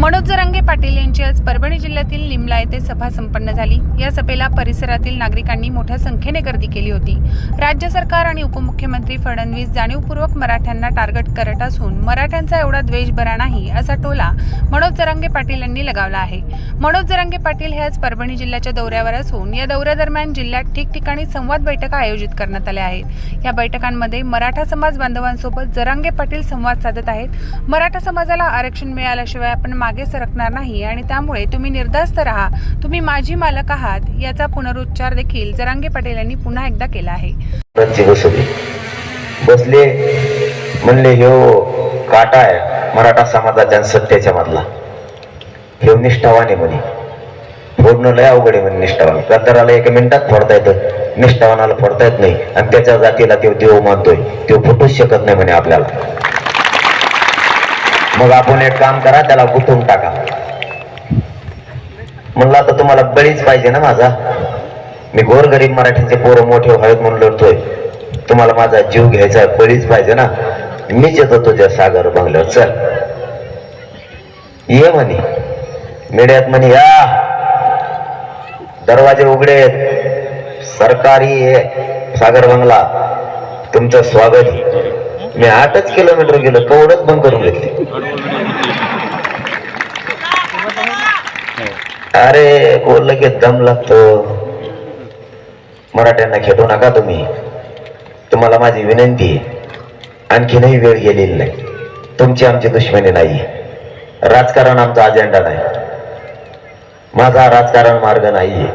मनोज जरांगे पाटील यांची आज परभणी जिल्ह्यातील निमला येथे सभा संपन्न झाली. या सभेला परिसरातील नागरिकांनी मोठ्या संख्येने गर्दी केली होती. राज्य सरकार आणि उपमुख्यमंत्री फडणवीस जाणीवपूर्वक मराठ्यांना टार्गेट करत असून मराठ्यांचा एवढा द्वेष बरा नाही असा टोला मनोज जरांगे पाटील यांनी लगावला आहे. मनोज जरांगे पाटील हे आज परभणी जिल्ह्याच्या दौऱ्यावर असून या दौऱ्यादरम्यान जिल्ह्यात ठिकठिकाणी संवाद बैठका आयोजित करण्यात आल्या आहेत. या बैठकांमध्ये मराठा समाज बांधवांसोबत जरांगे पाटील संवाद साधत आहेत. मराठा समाजाला आरक्षण मिळाल्याशिवाय आपण मागे सरकणार नाही आणि त्यामुळे तुम्ही निर्धास्त राहा. तुम्ही माझी मालक आहात. याचा पुनरुच्चार देखील जरांगे पटेल यांनी पुन्हा एकदा केला आहे. बसले म्हणले ह्यो काटा आहे. मराठा समाजाच्या सत्तेच्या मधला. ह्यो निष्ठावाने म्हणे. फोडणं लय अवघड आहे म्हणे निष्ठावान. गद्दाराला एका मिनिटात फोडता येतं. निष्ठावानाला फोडता येत नाही. आणि त्याच्या जातीला तो देव मानतोय. तो फुटूच शकत नाही म्हणे आपल्याला. मग आपण एक काम करा त्याला गुंतवून टाका. म्हणलं आता तुम्हाला बळीच पाहिजे ना माझा. मी गोरगरीब मराठीचे पोरं मोठे व्हावेत म्हणून लढतोय. तुम्हाला माझा जीव घ्यायचा बळीच पाहिजे ना. मीच येतो तुझ्या सागर बंगल्यावर चल. ये म्हणे. मेड्यात म्हणे या. दरवाजे उघडे सरकारी आहे सागर बंगला. तुमचं स्वागत. मी आठच किलोमीटर गेलो कवडच बंद करून घेतली. अरे बोललं की दम लागतो. मराठ्यांना खेटू नका तुम्ही. तुम्हाला माझी विनंती आणखीनही वेळ गेलेली नाही. तुमची आमची दुश्मनी नाही. राजकारण आमचा अजेंडा नाही. माझा राजकारण मार्ग नाहीये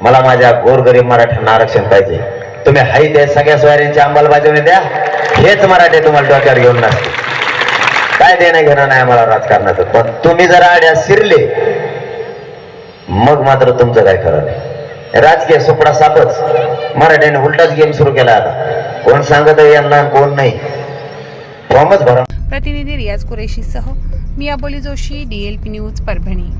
मला माझ्या गोरगरीब मराठ्यांना आरक्षण पाहिजे. तुम्ही हाय त्या सगळ्या स्वाऱ्यांची अंमलबजावणी द्या. हेच मराठे तुम्हाला डोक्यावर घेऊन नसते काय देणं घेणं नाही मला राजकारणाचं. पण तुम्ही जर आड्या शिरले मग मात्र तुमचं काय खरं नाही. राजकीय सुपडा सापच मराठ्याने उलटाच गेम सुरू केला आता. कोण सांगत आहे यांना कोण नाही. फॉर्मच भरा. प्रतिनिधी रियाज कुरेशी सह मी अबोली जोशी डीएलपी न्यूज परभणी.